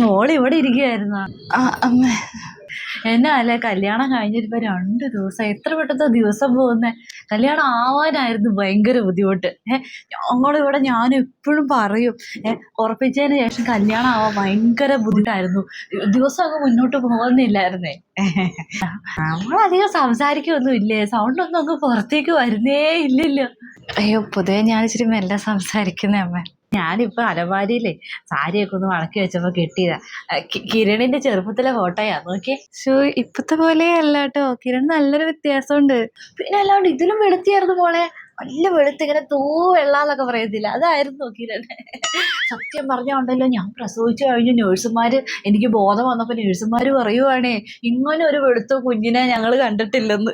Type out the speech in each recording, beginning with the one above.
മോൾ ഇവിടെ ഇരിക്കുകയായിരുന്നു അമ്മ. എന്നാ അല്ലെ കല്യാണം കഴിഞ്ഞിരിപ്പോ രണ്ട് ദിവസം എത്ര പെട്ടെന്ന് ദിവസം പോകുന്നേ? കല്യാണം ആവാനായിരുന്നു ഭയങ്കര ബുദ്ധിമുട്ട്. ഏഹ് ഇവിടെ ഞാൻ എപ്പോഴും പറയും ഏഹ് ഉറപ്പിച്ചതിന് ശേഷം കല്യാണം ആവാൻ ഭയങ്കര ബുദ്ധിമുട്ടായിരുന്നു. ദിവസം അങ്ങ് മുന്നോട്ട് പോകുന്നില്ലായിരുന്നേ. നമ്മളധികം സംസാരിക്കൊന്നും ഇല്ലേ സൗണ്ട് ഒന്നും അങ്ങ് പുറത്തേക്ക് വരുന്നേ ഇല്ലല്ലോ. അയ്യോ പൊതുവെ ഞാൻ ഇച്ചിരി മെല്ലെ സംസാരിക്കുന്നേ അമ്മ. ഞാനിപ്പോ അലമാരിയിലെ സാരിയൊക്കെ ഒന്ന് മടക്കി വെച്ചപ്പോ കിട്ടിയതാ. കി- കിരണിന്റെ ചെറുപ്പത്തിലെ ഫോട്ടോയാ നോക്കിയേ. ഷോ ഇപ്പത്തെ പോലെ അല്ല കേട്ടോ. കിരൺ നല്ലൊരു വ്യത്യാസമുണ്ട്. പിന്നെ അല്ലാണ്ട് ഇതിലും വെളുത്തിയായിരുന്നു മോളെ. നല്ല വെളുത്ത് ഇങ്ങനെ തൂ വെള്ളാന്നൊക്കെ പറയത്തില്ല. അതായിരുന്നു കിരൺ. സത്യം പറഞ്ഞുണ്ടല്ലോ ഞാൻ പ്രസവിച്ചു കഴിഞ്ഞു നേഴ്സുമാര് എനിക്ക് ബോധം വന്നപ്പോൾ നേഴ്സുമാർ പറയുവാണേ ഇങ്ങനെ ഒരു വെളുത്ത കുഞ്ഞിനെ ഞങ്ങൾ കണ്ടിട്ടില്ലെന്ന്.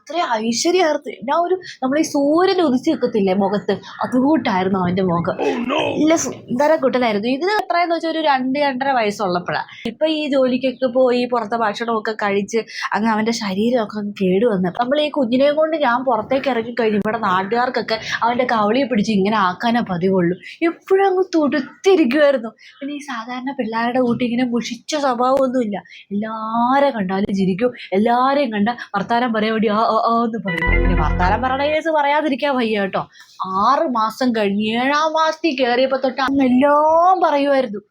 അത്രയും ഐശ്വര്യമായിരുന്നു ഞാൻ ഒരു നമ്മൾ ഈ സൂര്യൻ ഉദിച്ച് നിൽക്കത്തില്ലേ മുഖത്ത്? അതുകൂട്ടായിരുന്നു അവന്റെ മുഖം. നല്ല സുന്ദര കുട്ടനായിരുന്നു. ഇതിന് എത്രയെന്ന് വെച്ചാൽ ഒരു രണ്ട് രണ്ടര വയസ്സുള്ളപ്പോഴാണ് ഇപ്പൊ ഈ ജോലിക്കൊക്കെ പോയി പുറത്തെ ഭക്ഷണമൊക്കെ കഴിച്ച് അങ്ങ് അവന്റെ ശരീരമൊക്കെ കേടുവന്നു. നമ്മൾ ഈ കുഞ്ഞിനെയും കൊണ്ട് ഞാൻ പുറത്തേക്ക് ഇറങ്ങി കഴിഞ്ഞ് ഇവിടെ നാട്ടുകാർക്കൊക്കെ അവന്റെ കവളിയെ പിടിച്ച് ഇങ്ങനെ ആക്കാനേ പതിവുള്ളൂ. എപ്പോഴും അങ്ങ് തുടുത്തിരിക്കുമായിരുന്നു പിന്നെ ഈ സാധാരണ പിള്ളേരുടെ കൂട്ടി ഇങ്ങനെ മുഷിച്ച സ്വഭാവമൊന്നുമില്ല. എല്ലാരെ കണ്ടാലും ചിരിക്കും. എല്ലാവരെയും കണ്ട വർത്താനം പറയാൻ വേണ്ടി ആ ആ, എന്ന് പറയും. പിന്നെ വർത്താനം പറയണ കേസ് പറയാതിരിക്കാൻ വയ്യ കേട്ടോ. ആറ് മാസം കഴിഞ്ഞ് ഏഴാം മാസത്തിൽ കയറിയപ്പോൾ തൊട്ട് അന്ന് എല്ലാം പറയുമായിരുന്നു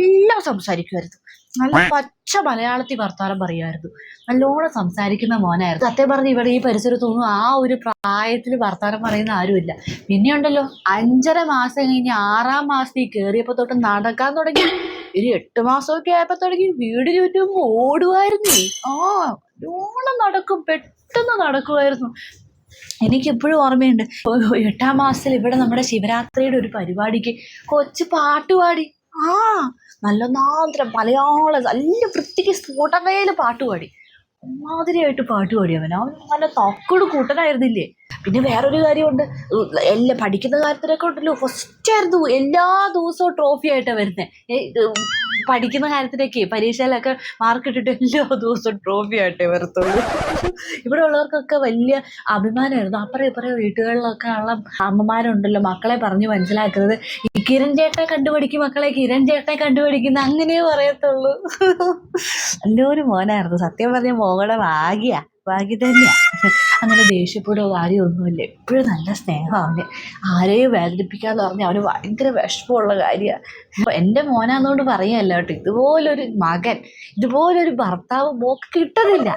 എല്ലാം സംസാരിക്കുമായിരുന്നു നല്ല പച്ച മലയാളത്തിൽ വർത്താനം പറയുമായിരുന്നു നല്ലോണം സംസാരിക്കുന്ന മോനായിരുന്നു. സത്യം പറഞ്ഞ് ഇവിടെ ഈ പരിസരത്തൊന്നും ആ ഒരു പ്രായത്തിൽ വർത്താനം പറയുന്ന ആരുമില്ല. പിന്നെയുണ്ടല്ലോ അഞ്ചര മാസം കഴിഞ്ഞ് ആറാം മാസത്തിൽ കയറിയപ്പോ തൊട്ട് നടക്കാൻ തുടങ്ങി. ഒരു എട്ട് മാസമൊക്കെ ആയപ്പോ തുടങ്ങി. വീട് ചുറ്റും ഓടുമായിരുന്നു ആ നല്ലോണം നടക്കും പെട്ടെന്ന് നടക്കുമായിരുന്നു എനിക്കെപ്പോഴും ഓർമ്മയുണ്ട്. എട്ടാം മാസത്തിൽ ഇവിടെ നമ്മുടെ ശിവരാത്രിയുടെ ഒരു പരിപാടിക്ക് കൊച്ചു പാട്ട് പാടി. ആ നല്ല നാന്തരം മലയാളം നല്ല വൃത്തിക്ക് സ്ഫുടതയിൽ പാട്ട് പാടി. പാട്ടുപാടി പാട്ട് പാടി അവൻ. അവൻ നല്ല തക്കട് കൂട്ടനായിരുന്നില്ലേ? പിന്നെ വേറൊരു കാര്യമുണ്ട്. എല്ലാം പഠിക്കുന്ന കാര്യത്തിലൊക്കെ ഉണ്ടല്ലോ ഫസ്റ്റ് ആയിരുന്നു എല്ലാ ദിവസവും ട്രോഫി ആയിട്ടാണ് വരുന്നത് പഠിക്കുന്ന കാര്യത്തിലൊക്കെ പരീക്ഷയിലൊക്കെ മാർക്ക് ഇട്ടിട്ട് എല്ലാ ദിവസവും ട്രോഫി ആയിട്ടേ വരത്തുള്ളൂ. ഇവിടെ ഉള്ളവർക്കൊക്കെ വലിയ അഭിമാനമായിരുന്നു. അപ്പുറം ഇപ്പുറം വീട്ടുകളിലൊക്കെ ഉള്ള അമ്മമാരുണ്ടല്ലോ മക്കളെ പറഞ്ഞു മനസ്സിലാക്കുന്നത്. ഈ കിരൺ ചേട്ടനെ കണ്ടുപിടിക്കും മക്കളെ കിരൺ ചേട്ടനെ കണ്ടുപിടിക്കുന്ന അങ്ങനെ പറയത്തുള്ളൂ. നല്ലൊരു മോനായിരുന്നു. സത്യം പറഞ്ഞ മോകളുടെ ഭാഗ്യ. ഭാഗ്യം തന്നെയാണ് അങ്ങനെ ദേഷ്യപ്പെടുകയോ കാര്യമൊന്നുമില്ല. എപ്പോഴും നല്ല സ്നേഹമാണ്. ആരെയും വേദനിപ്പിക്കാന്ന് പറഞ്ഞാൽ അവന് ഭയങ്കര വിഷമമുള്ള കാര്യമാണ് അപ്പോൾ എന്റെ മോനാന്നുകൊണ്ട് പറയുകയല്ല കേട്ടോ. ഇതുപോലൊരു മകൻ ഇതുപോലൊരു ഭർത്താവ് മോക്ക് കിട്ടുന്നില്ല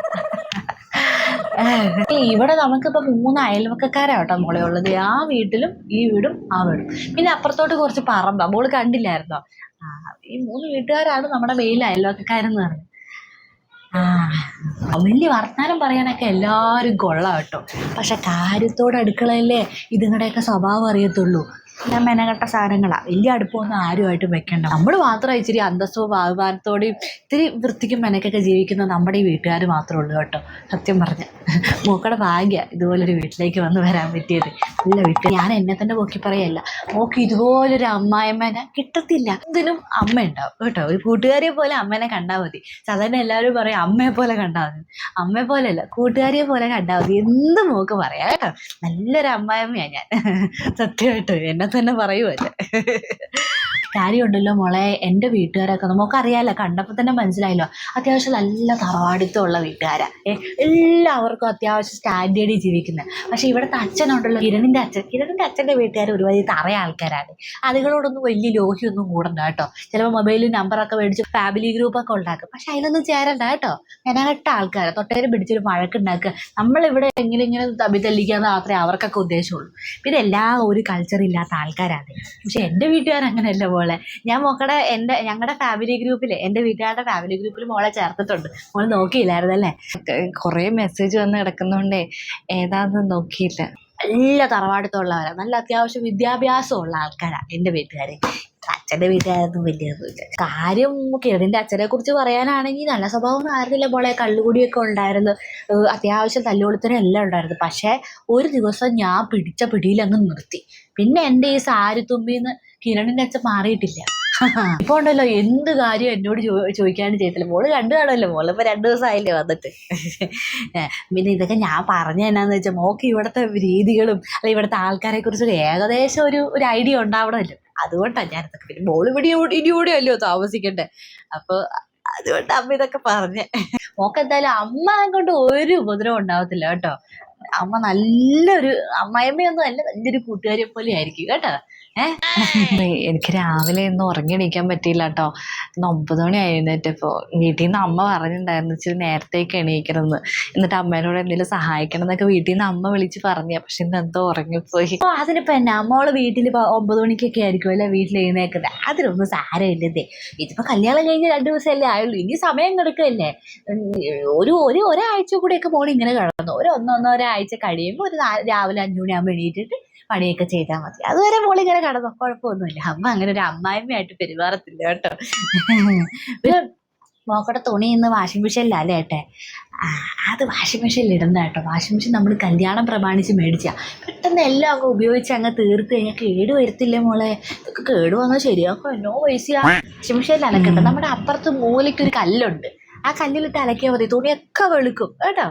ഇവിടെ നമുക്കിപ്പോൾ മൂന്ന് അയൽവക്കക്കാരാണ് കേട്ടോ മോളെ ഉള്ളത്. ആ വീട്ടിലും ഈ വീടും ആ വീടും. പിന്നെ അപ്പുറത്തോട്ട് കുറച്ച് പറമ്പാ. മോൾ കണ്ടില്ലായിരുന്നോ? ഈ മൂന്ന് വീട്ടുകാരാണ് നമ്മുടെ മെയിൽ അയൽവക്കക്കാരെന്ന് പറഞ്ഞത്. ആ വലിയ വർത്തമാനം പറയാനൊക്കെ എല്ലാവരും കൊള്ളാം കേട്ടോ. പക്ഷെ കാര്യത്തോട് അടുക്കളയല്ലേ ഇതുങ്ങളുടെയൊക്കെ സ്വഭാവം അറിയത്തുള്ളൂ. ഞാൻ മെനകെട്ട സാധനങ്ങളാണ് വലിയ അടുപ്പമൊന്നും ആരുമായിട്ടും വെക്കണ്ട. നമ്മൾ മാത്രം ഇച്ചിരി അന്തസ്സോ അഭിമാനത്തോടെയും ഇത്തിരി വൃത്തിക്കും മെനക്കൊക്കെ ജീവിക്കുന്ന നമ്മുടെ ഈ വീട്ടുകാർ മാത്രമേ ഉള്ളൂ കേട്ടോ. സത്യം പറഞ്ഞ. മോക്കടെ ഭാഗ്യ ഇതുപോലൊരു വീട്ടിലേക്ക് വന്ന് വരാൻ പറ്റിയത്. നല്ല വീട്ടിൽ ഞാൻ എന്നെ തന്നെ പോക്കി പറയല്ല. മോക്ക് ഇതുപോലൊരു അമ്മായിമ്മനെ കിട്ടത്തില്ല. എന്തിനും അമ്മ ഉണ്ടാവും കേട്ടോ. ഒരു കൂട്ടുകാരിയെ പോലെ അമ്മേനെ കണ്ടാൽ മതി. സാധാരണ എല്ലാവരും പറയും അമ്മയെ പോലെ കണ്ടാൽ മതി. അമ്മയെ പോലെയല്ല കൂട്ടുകാരിയെ പോലെ കണ്ടാൽ മതി. എന്ത് മോക്ക് പറയാം കേട്ടോ. നല്ലൊരു അമ്മായിമ്മയാണ് ഞാൻ. സത്യമായിട്ട് എന്നെ തന്നെ പറയുമല്ലേ കാര്യമുണ്ടല്ലോ മോളെ എന്റെ വീട്ടുകാരൊക്കെ നമുക്കറിയാലോ കണ്ടപ്പോൾ തന്നെ മനസ്സിലായല്ലോ. അത്യാവശ്യം നല്ല തറവാടിത്തമുള്ള വീട്ടുകാരാ. ഏ എല്ലാവർക്കും അത്യാവശ്യം സ്റ്റാൻഡേർഡിൽ ജീവിക്കുന്നത് പക്ഷെ ഇവിടുത്തെ അച്ഛനുണ്ടല്ലോ കിരണിന്റെ അച്ഛൻ. കിരണിന്റെ അച്ഛന്റെ വീട്ടുകാർ ഒരുപാട് തറയ ആൾക്കാരാണ്. അതുകളോടൊന്നും വലിയ ലോഹിയൊന്നും കൂടണ്ട കേട്ടോ. ചിലപ്പോൾ മൊബൈലിൽ നമ്പറൊക്കെ മേടിച്ച് ഫാമിലി ഗ്രൂപ്പൊക്കെ ഉണ്ടാക്കും. പക്ഷെ അതിലൊന്നും ചേരണ്ട കേട്ടോ. മെനകെട്ട ആൾക്കാരാണ് തൊട്ടേരും പിടിച്ചൊരു വഴക്കുണ്ടാക്കുക. നമ്മളിവിടെ എങ്ങനെ ഇങ്ങനെ തമ്മി തല്ലിക്കാന്ന് മാത്രമേ അവർക്കൊക്കെ ഉദ്ദേശമുള്ളൂ. പിന്നെ എല്ലാ ഒരു കൾച്ചർ ഇല്ലാത്ത ആൾക്കാരാണ്. പക്ഷെ എന്റെ വീട്ടുകാർ അങ്ങനെയല്ല മോളെ. ഞാൻ മോക്കടെ എന്റെ ഞങ്ങളുടെ ഫാമിലി ഗ്രൂപ്പിൽ എന്റെ വീട്ടുകാരുടെ ഫാമിലി ഗ്രൂപ്പിൽ മോളെ ചേർത്തിട്ടുണ്ട്. മോൾ നോക്കിയില്ലായിരുന്നല്ലേ കുറേ മെസ്സേജ് വന്ന് കിടക്കുന്നോണ്ടേ ഏതാന്ന് നോക്കിയില്ല. നല്ല തറവാടത്തുള്ളവരാ. നല്ല അത്യാവശ്യം വിദ്യാഭ്യാസമുള്ള ആൾക്കാരാ എന്റെ വീട്ടുകാരെ. അച്ഛന്റെ വീട്ടുകാരൊന്നും വലിയൊന്നുമില്ല കാര്യം കിരണിന്റെ അച്ഛനെ കുറിച്ച് പറയാനാണെങ്കിൽ നല്ല സ്വഭാവമൊന്നും ആയിരുന്നില്ല പോളെ കള്ളുകൂടിയൊക്കെ ഉണ്ടായിരുന്നു. അത്യാവശ്യം തല്ലുകൊളുത്തനും എല്ലാം ഉണ്ടായിരുന്നു. പക്ഷേ ഒരു ദിവസം ഞാൻ പിടിച്ച പിടിയിൽ അങ്ങ് നിർത്തി. പിന്നെ എന്റെ ഈ സാരിത്തുമ്പിന്ന് കിരണിന്റെ അച്ഛൻ മാറിയിട്ടില്ല. ഇപ്പൊ ഉണ്ടല്ലോ എന്ത് കാര്യം എന്നോട് ചോദിക്കാനും ചെയ്യത്തില്ല. മോൾ കണ്ടു കാണുമല്ലോ. മോൾ ഇപ്പൊ രണ്ടു ദിവസമായില്ലേ വന്നിട്ട്. പിന്നെ ഇതൊക്കെ ഞാൻ പറഞ്ഞ എന്നാന്ന് വെച്ചാൽ മോക്ക് ഇവിടുത്തെ രീതികളും അല്ലെ ഇവിടുത്തെ ആൾക്കാരെ കുറിച്ച് ഒരു ഏകദേശം ഒരു ഒരു ഐഡിയ ഉണ്ടാവണമല്ലോ. അതുകൊണ്ടാണ് ഞാൻ ഇതൊക്കെ പിന്നെ മോൾ ഇവിടെ ഇനി കൂടെ അല്ലയോ താമസിക്കണ്ടേ? അപ്പൊ അതുകൊണ്ട് അമ്മ ഇതൊക്കെ പറഞ്ഞ. മോക്ക് എന്തായാലും അമ്മ കൊണ്ട് ഒരു ഉപദ്രവം ഉണ്ടാവത്തില്ല കേട്ടോ. അമ്മ നല്ലൊരു അമ്മായിമ്മയൊന്നും അല്ല നല്ലൊരു കൂട്ടുകാരെ പോലെ ആയിരിക്കും കേട്ടോ. എനിക്ക് രാവിലെ ഒന്നും ഉറങ്ങി എണീക്കാൻ പറ്റിയില്ല കേട്ടോ ഇന്ന് ഒമ്പത് മണി എഴുന്നേറ്റപ്പോൾ വീട്ടിൽ നിന്ന് അമ്മ പറഞ്ഞിട്ടുണ്ടായിരുന്നു ഇച്ചിരി നേരത്തേക്ക് എണീക്കണമെന്ന് എന്നിട്ട് അമ്മേനോട് എന്തെങ്കിലും സഹായിക്കണം എന്നൊക്കെ വീട്ടിൽ നിന്ന് അമ്മ വിളിച്ച് പറഞ്ഞ. പക്ഷെ ഇന്ന് എന്തോ ഉറങ്ങിപ്പോയി. അപ്പൊ അതിനിപ്പോ എന്നാ? മോൾ വീട്ടിൽ ഒമ്പത് മണിക്കൊക്കെ ആയിരിക്കും അല്ലെ വീട്ടിൽ എഴുന്നേക്കുന്നത്? അതിനൊന്നും സാരമില്ലതേ. ഇതിപ്പോ കല്യാണം കഴിഞ്ഞ് രണ്ടു ദിവസമല്ലേ ആയുള്ളൂ. ഇനി സമയം കിടക്കല്ലേ? ഒരു ഒരു ഒരാഴ്ച കൂടെയൊക്കെ മോൾ ഇങ്ങനെ കിടന്നു. ഒരു ഒന്നൊന്നൊരാഴ്ച കഴിയുമ്പോൾ ഒരു രാവിലെ അഞ്ചു മണിയാകുമ്പോൾ എണീറ്റിട്ട് പണിയൊക്കെ ചെയ്താൽ മതി. അതുവരെ മോളിങ്ങനെ കിടന്നു. കുഴപ്പമൊന്നുമില്ല. അമ്മ അങ്ങനെ ഒരു അമ്മായിമ്മയായിട്ട് പെരുമാറത്തില്ല കേട്ടോ. മോക്കടെ തുണി ഇന്ന് വാഷിംഗ് മെഷീനിലല്ലേ ഏട്ടെ? അത് വാഷിംഗ് മെഷീനിൽ ഇടുന്ന കേട്ടോ. വാഷിംഗ് മെഷീൻ നമ്മൾ കല്യാണം പ്രമാണിച്ച് മേടിച്ചാ. പെട്ടെന്ന് എല്ലാം അങ്ങ് ഉപയോഗിച്ച് അങ്ങ് തീർത്ത് കഴിഞ്ഞാൽ കേട് വരുത്തില്ലേ മോളെ? ഇതൊക്കെ കേട് വന്നാൽ ശരിയാക്കും? എന്നോ പൈസയാ വാഷിംഗ് മെഷീനിൽ അലക്കട്ടെ. നമ്മുടെ അപ്പുറത്ത് മൂലയ്ക്ക് ഒരു കല്ലുണ്ട്. ആ കല്ലിലിട്ട് അലക്കിയാൽ മതി. തുണിയൊക്കെ വെളുക്കും. കേട്ടോ?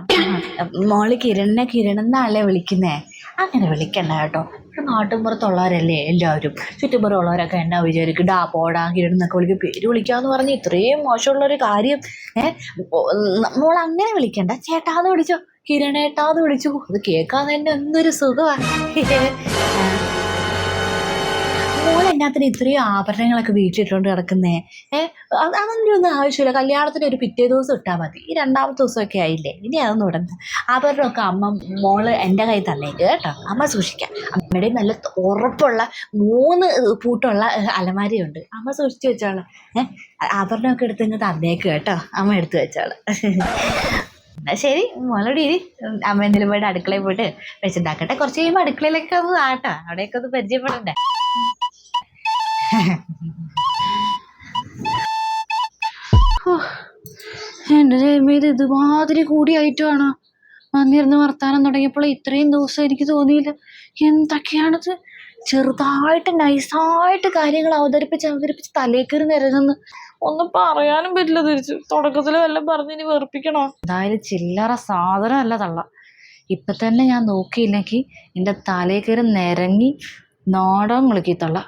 മോൾ കിരണിനെ കിരൺ എന്നാണല്ലേ വിളിക്കുന്നേ? അങ്ങനെ വിളിക്കണ്ട കേട്ടോ. നാട്ടിൻപുറത്തുള്ളവരല്ലേ എല്ലാവരും? ചുറ്റുപുറമുള്ളവരൊക്കെ എന്നാ വിചാരിക്കും? ഡാ പോടാ കിരൺ എന്നൊക്കെ വിളിക്കും. പേര് വിളിക്കാന്ന് പറഞ്ഞ് ഇത്രയും മോശമുള്ളൊരു കാര്യം ഏഹ് മോൾ അങ്ങനെ വിളിക്കണ്ട. ചേട്ടാന്ന് വിളിച്ചോ? കിരണേട്ടാന്ന് വിളിച്ചു. അത് കേൾക്കാൻ തന്നെ എന്തൊരു സുഖമാണ് മോൾ എന്നാത്തിന് ഇത്രയും ആഭരണങ്ങളൊക്കെ വീട്ടിലിട്ടുകൊണ്ട് കിടക്കുന്നേ ഏഹ് അതൊന്നും ഒന്നും ആവശ്യമില്ല. കല്യാണത്തിന് ഒരു പിറ്റേ ദിവസം ഇട്ടാൽ മതി. ഈ രണ്ടാമത്തെ ദിവസമൊക്കെ ആയില്ലേ? ഇനി അതൊന്നും ഇടണ്ട. അവരുടെയൊക്കെ അമ്മ മോൾ എന്റെ കയ്യിൽ തന്നേക്ക് കേട്ടോ. അമ്മ സൂക്ഷിക്കാം. അമ്മയുടെ നല്ല ഉറപ്പുള്ള മൂന്ന് പൂട്ടുള്ള അലമാരിയുണ്ട്. അമ്മ സൂക്ഷിച്ചു വെച്ചോളാം. ഏഹ് അവരുടെയൊക്കെ എടുത്ത് ഇങ്ങ് തന്നേക്ക് കേട്ടോ. അമ്മ എടുത്ത് വെച്ചോളാം. എന്നാ ശരി. മോളോട് ഇരി. അമ്മ എന്തെങ്കിലും പോയിട്ട് അടുക്കളയിൽ പോയിട്ട് വെച്ചിട്ടുണ്ടാക്കട്ടെ കുറച്ച് കഴിയുമ്പോൾ അടുക്കളയിലൊക്കെ ഒന്ന് ആട്ടോ അവിടെയൊക്കെ ഒന്ന് പരിചയപ്പെടണ്ടേ? എന്റെ ദൈവമേ ഇത് ഇതുമാതിരി കൂടിയായിട്ടുമാണ് വന്നിരുന്ന് വർത്താനം തുടങ്ങിയപ്പോൾ ഇത്രയും ദിവസം എനിക്ക് തോന്നിയില്ല. എന്തൊക്കെയാണിത്? ചെറുതായിട്ട് നൈസായിട്ട് കാര്യങ്ങൾ അവതരിപ്പിച്ച് അവതരിപ്പിച്ച് തലേക്കറി നിരങ്ങുന്നു ഒന്നും പറയാനും പറ്റില്ല തിരിച്ചു. തുടക്കത്തിൽ വല്ലതും പറഞ്ഞ് ഇനി വെറുപ്പിക്കണോ? എന്തായാലും ചില്ലറ സാധനമല്ല തള്ള. ഇപ്പം തന്നെ ഞാൻ നോക്കിയില്ലെങ്കിൽ എന്റെ തലേക്കറി നിരങ്ങി നാടകം കളിക്കി തള്ള.